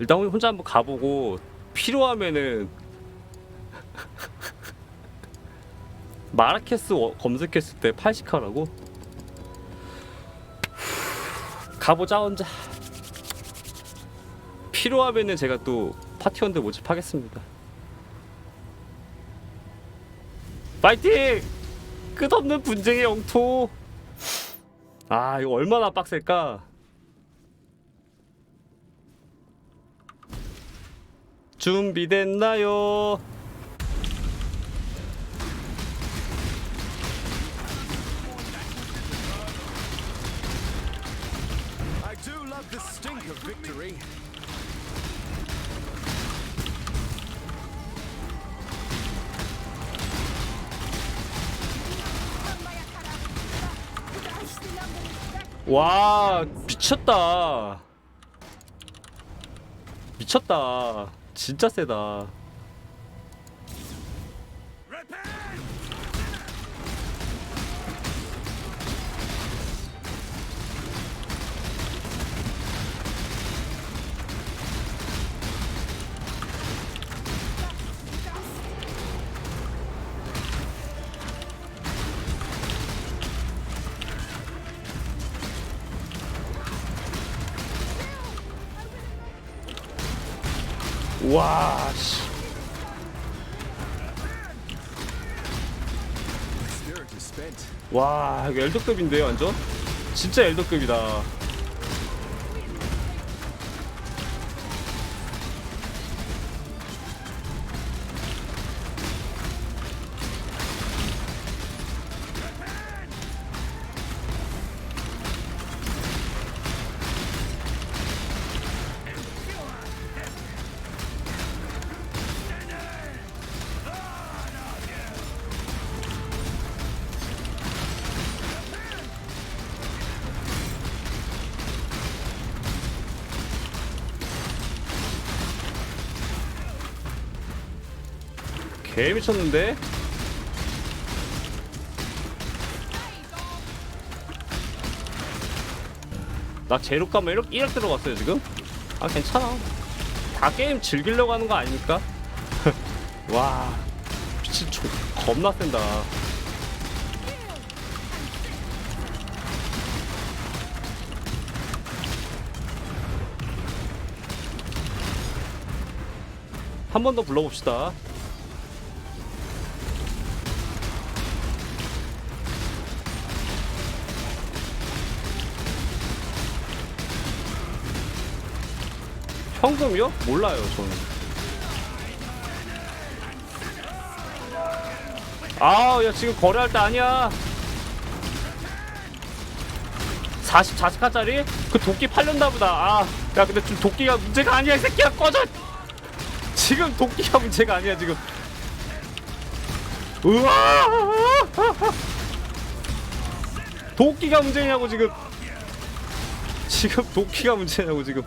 일단 혼자 한번 가보고 필요하면은 마라케스 워- 검색했을 때 80카라고? 가보자 혼자. 필요하면은 제가 또 파티원들 모집하겠습니다. 파이팅! 끝없는 분쟁의 영토. 아 이거 얼마나 빡셀까 준비됐나요? 와 미쳤다 미쳤다 진짜 세다 와 씨. 와 이거 엘더급인데 완전 진짜 엘더급이다 개 미쳤는데? 나 제로 가면 이렇게 이렇게 들어갔어요 지금? 아 괜찮아. 다 게임 즐기려고 하는 거 아닙니까? 와 미친 조, 겁나 센다. 한 번 더 불러봅시다 현금이요? 몰라요 저는. 아야 지금 거래할 때 아니야. 44스카짜리? 그 도끼 팔렸나 보다. 아야 근데 좀 도끼가 문제가 아니야 이 새끼야. 꺼져! 지금 도끼가 문제가 아니야 지금. 우와 도끼가 문제냐고 지금. 지금 도끼가 문제냐고 지금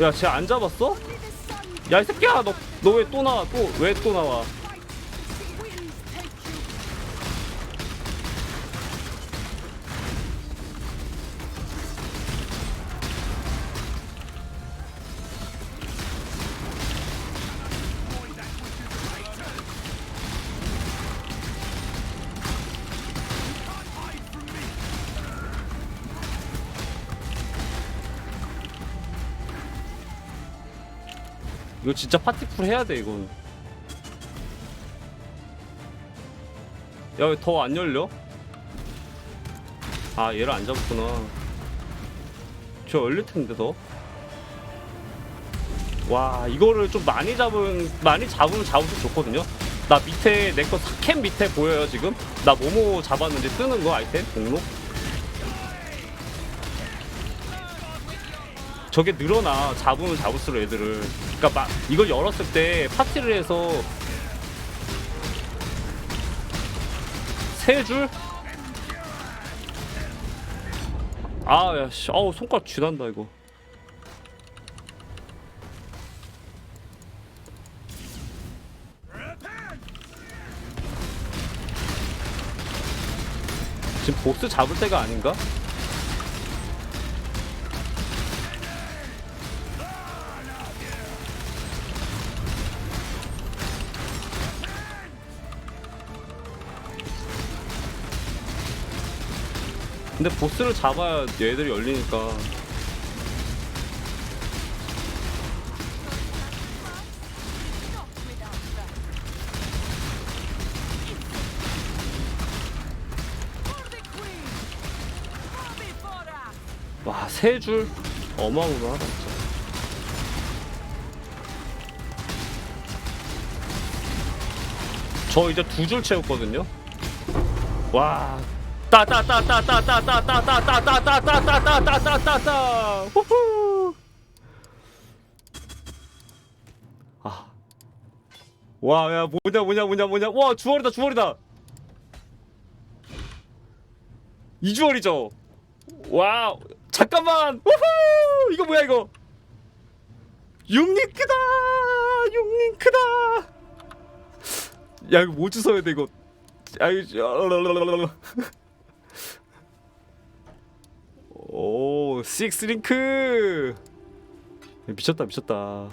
야, 쟤 안 잡았어? 야, 이 새끼야, 너, 너 왜 또 나와? 또, 왜 또 나와? 이거 진짜 파티풀 해야 돼, 이건. 야, 왜 더 안 열려? 아, 얘를 안 잡았구나. 저 열릴 텐데, 더. 와, 이거를 좀 많이 잡은, 많이 잡으면 잡으면 좋거든요? 나 밑에, 내 거 사캠 밑에 보여요, 지금? 나 뭐뭐 잡았는지 뜨는 거, 아이템? 목록? 저게 늘어나 잡으면 잡을수록 애들을 그러니까 막 이걸 열었을 때 파티를 해서 세 줄? 아, 야, 씨, 아우 손가락 쥐난다 이거. 지금 보스 잡을 때가 아닌가? 근데 보스를 잡아야 얘들이 열리니까. 와 세 줄? 어마어마하다 진짜. 저 이제 두 줄 채웠거든요? 와 따따따따따따따따따따따따따따따따따따 후후 아. 와, 야, 뭐냐, 뭐냐, 뭐냐, 뭐냐. 와, 주얼이다, 주얼이다. 이 주얼이죠. 와, 잠깐만. 우후! 이거 뭐야, 이거? 육링크다! 육링크다! 야, 이거 뭐 주워야 돼, 이거. 아이, 저- 식스 링크. 미쳤다, 미쳤다.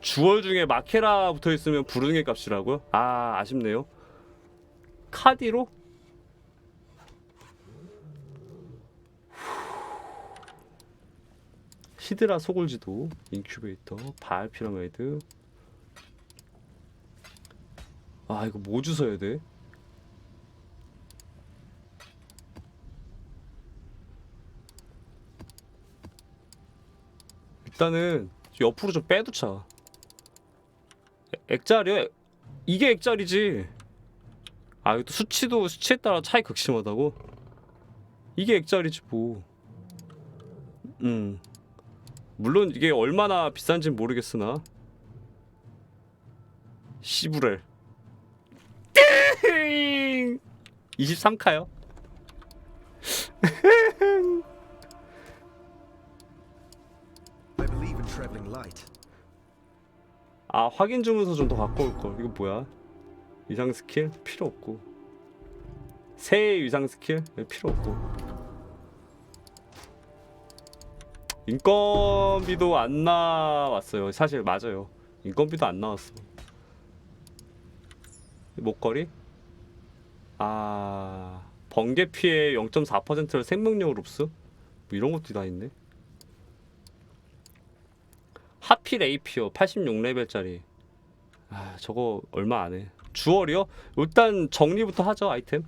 주얼 중에 마케라 붙어 있으면 부르는 값이라고요? 아, 아쉽네요. 카디로? 히드라 소굴지도, 인큐베이터, 발 피라미드. 아, 이거 뭐 주워야 돼? 일단은 옆으로 좀 빼두자. 액자리야? 이게 액자리지. 아, 이것도 수치도 수치에 따라 차이 극심하다고? 이게 액자리지 뭐. 음. 물론 이게 얼마나 비싼진 모르겠으나. 시부렐. 23카요. 아 확인 주문서 좀 더 갖고 올 걸. 이거 뭐야? 위상 스킬 필요 없고. 새 위상 스킬 네, 필요 없고. 인건비도 안 나왔어요. 사실 맞아요. 인건비도 안 나왔어. 목걸이? 아 번개 피해 0.4%를 생명력으로 흡수? 뭐 이런 것도 다 있네. 하필 AP요 86레벨짜리. 아 저거 얼마 안 해. 주얼이요? 일단 정리부터 하죠 아이템.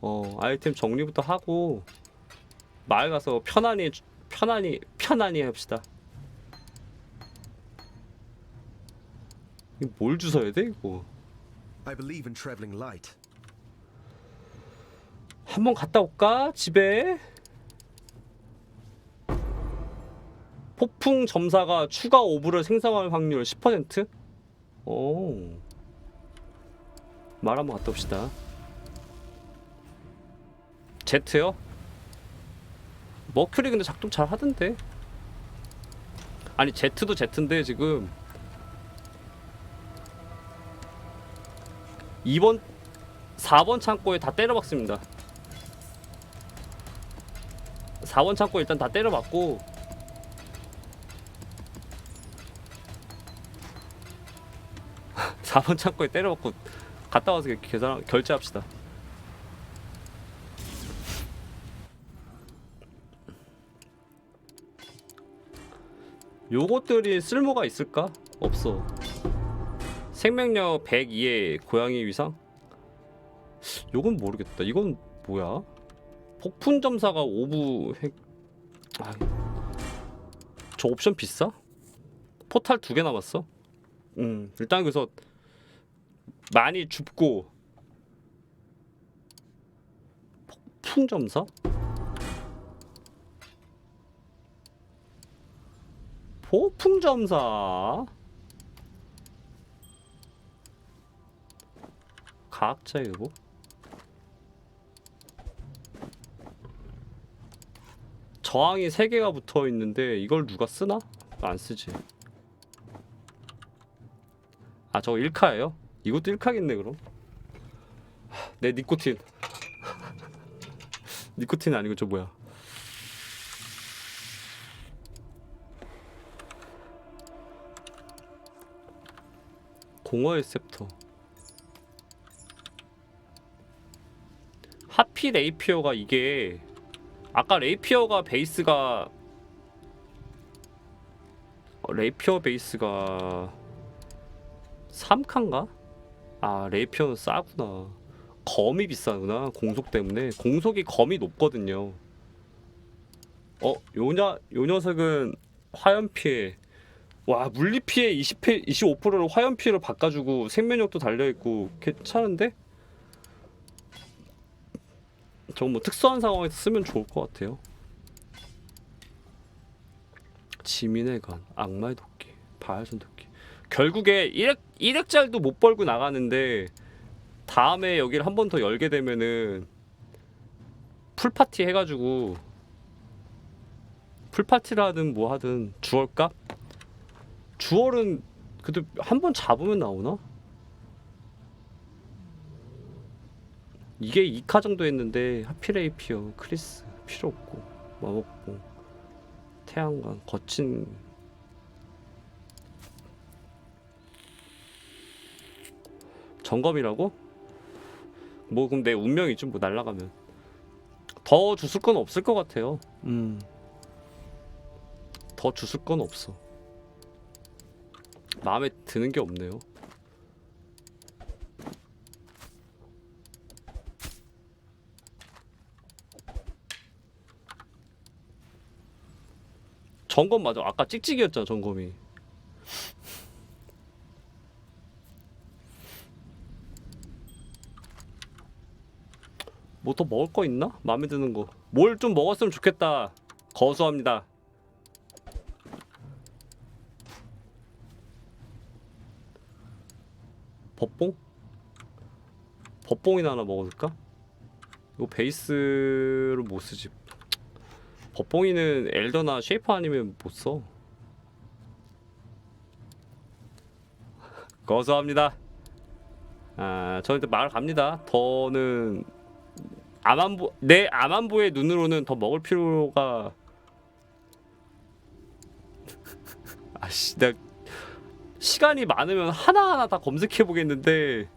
어 아이템 정리부터 하고 마을 가서 편안히 편안히 편안히 합시다. 뭘 주워야 돼 이거? I believe in traveling light. 한번 갔다 올까 집에 폭풍 점사가 추가 오브를 생성할 확률 10%? 오. 말 한번 갔다 옵시다. 제트요? 머큐리 근데 작동 잘 하던데. 아니 제트도 제트인데 지금 2번 4번 창고에 다 때려박습니다. 4번 창고 일단 다 때려박고 4번 창고에 때려박고 갔다 와서 계산 결제합시다. 요것들이 쓸모가 있을까? 없어. 생명력 102의 고양이 위상? 요건 모르겠다. 이건 뭐야? 폭풍 점사가 오브 핵. 아, 저 옵션 비싸? 포탈 두 개 남았어. 음, 일단 그래서 많이 줍고 폭풍 점사? 폭풍 점사? 과학자 일보? 저항이 3개가 붙어 있는데 이걸 누가 쓰나? 안 쓰지. 아, 저거 1카예요? 이것도 1카겠네, 그럼. 내 니코틴. 니코틴 아니고 저 뭐야? 공허의 셉터. 하필 레이피어가 이게 아까 레이피어가 베이스가 어, 레이피어 베이스가 3칸가? 아 레이피어는 싸구나 검이 비싸구나 공속 때문에 공속이 검이 높거든요 어? 요냐, 요 녀석은 화염 피해 와 물리 피해 20, 25%를 화염 피해로 바꿔주고 생명력도 달려있고 괜찮은데? 저거 뭐 특수한 상황에서 쓰면 좋을 것 같아요 지민의 간, 악마의 도끼, 바알전 도끼. 결국에 1액 1액짜리도 못 벌고 나가는데 다음에 여기를 한 번 더 열게 되면은 풀 파티 해가지고 풀 파티를 하든 뭐 하든 주얼값? 주얼은 그래도 한 번 잡으면 나오나? 이게 2카 정도 했는데 하피레이피어 크리스 필요 없고 마법봉 태양광 거친 점검이라고? 뭐 그럼 내 운명이지 뭐 날라가면 더 주술 건 없을 것 같아요. 음. 더 주술 건 없어. 마음에 드는 게 없네요. 점검 맞아. 아까 찍찍이었잖아 점검이. 뭐 더 먹을 거 있나? 마음에 드는 거. 뭘 좀 먹었으면 좋겠다. 거수합니다. 법봉? 법봉이나 하나 먹어둘까? 이거 베이스로 못 쓰지. 법봉이는 엘더나 쉐이퍼 아니면 못 써. 거수합니다. 아, 이제 마을 갑니다. 더는 암안보 내 암안보의 눈으로는 더 먹을 필요가 아씨 나 시간이 많으면 하나하나 다 검색해 보겠는데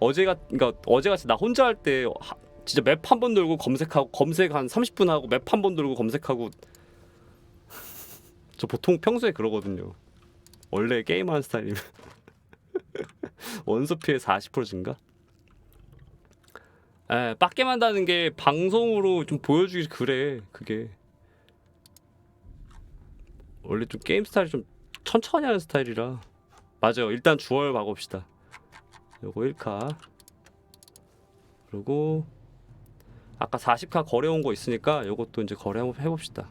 어제가 그러니까 어제같이 나 혼자 할 때 진짜 맵 한 번 돌고 검색하고 검색 한 30분 하고 맵 한 번 돌고 검색하고 저 보통 평소에 그러거든요. 원래 게임하는 스타일이면 원소 피해 40% 증가? 에 빡게 만다는 게 방송으로 좀 보여주기 그래 그게. 원래 좀 게임 스타일이 좀 천천히 하는 스타일이라. 맞아요. 일단 주얼 박읍시다. 요거 1카. 그리고 아까 40카 거래 온 거 있으니까 요것도 이제 거래 한번 해봅시다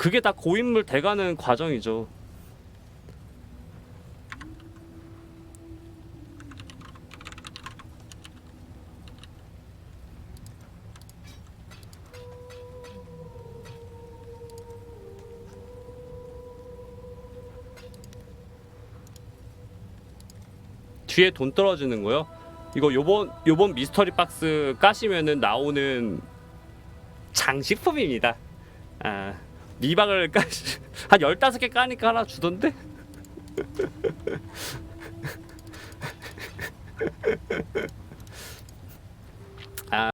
그게 다 고인물 돼가는 과정이죠. 뒤에 돈 떨어지는 거요? 이거 요번 요번 미스터리 박스 까시면은 나오는 장식품입니다. 아. 미박을 까, 한 15개 까니까 하나 주던데?